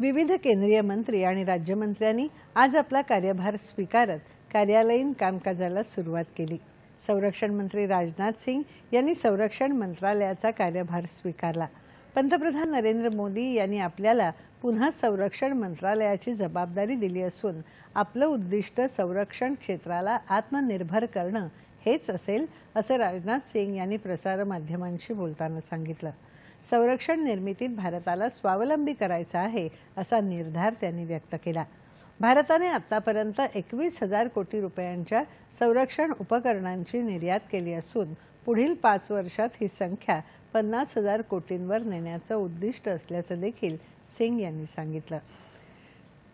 विविध केंद्रीय मंत्री आणि राज्यमंत्र्यांनी आज आपला कार्यभार स्वीकारत कार्यालयीन कामकाजाला सुरुवात केली. संरक्षण मंत्री राजनाथ सिंग यांनी संरक्षण मंत्रालयाचा कार्यभार स्वीकारला. पंतप्रधान नरेंद्र मोदी यांनी आपल्याला पुन्हा संरक्षण मंत्रालयाची जबाबदारी दिली असून आपलं उद्दिष्ट संरक्षण क्षेत्राला आत्मनिर्भर करणं हेच असेल असं राजनाथ सिंग यांनी प्रसारमाध्यमांशी बोलताना सांगितलं. संरक्षण निर्मितीत भारताला स्वावलंबी करायचा आहे असा निर्धार त्यांनी व्यक्त केला. भारताने आतापर्यंत एकवीस हजार कोटी रुपयांच्या संरक्षण उपकरणांची निर्यात केली असून पुढील पाच वर्षात ही संख्या पन्नास हजार कोटींवर नेण्याचं उद्दिष्ट असल्याचं देखील सिंग यांनी सांगितलं.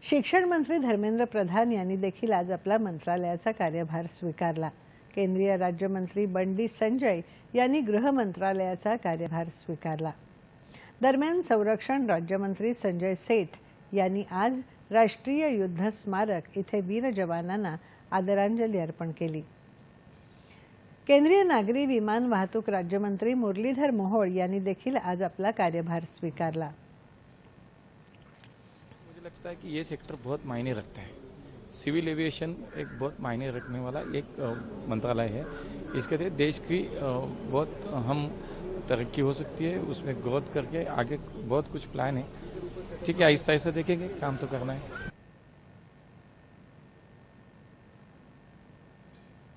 शिक्षण मंत्री धर्मेंद्र प्रधान यांनी देखील आज आपला मंत्रालयाचा कार्यभार स्वीकारला. केंद्रीय राज्यमंत्री बंडी संजय यांनी गृह मंत्रालयाचा कार्यभार स्वीकारला. दरम्यान संरक्षण राज्यमंत्री संजय सेठ यांनी आज राष्ट्रीय युद्ध स्मारक इथे वीर जवानांना आदरांजली अर्पण केली. केंद्रीय नागरी विमान वाहतूक राज्यमंत्री मुरलीधर मोहोळ यांनी देखील आज आपला कार्यभार स्वीकारला. मुझे लगता है कि ये सेक्टर बहुत मायने रखता है. सिविल एविएशन एक बहुत मायने रखने वाला एक मंत्रालय है। इसके तहत देश की बहुत हम तरक्की हो सकती है उसमें ग्रोथ करके आगे बहुत कुछ प्लान है। ठीक है आहिस्ता आहिस्ता देखेंगे काम तो करना है।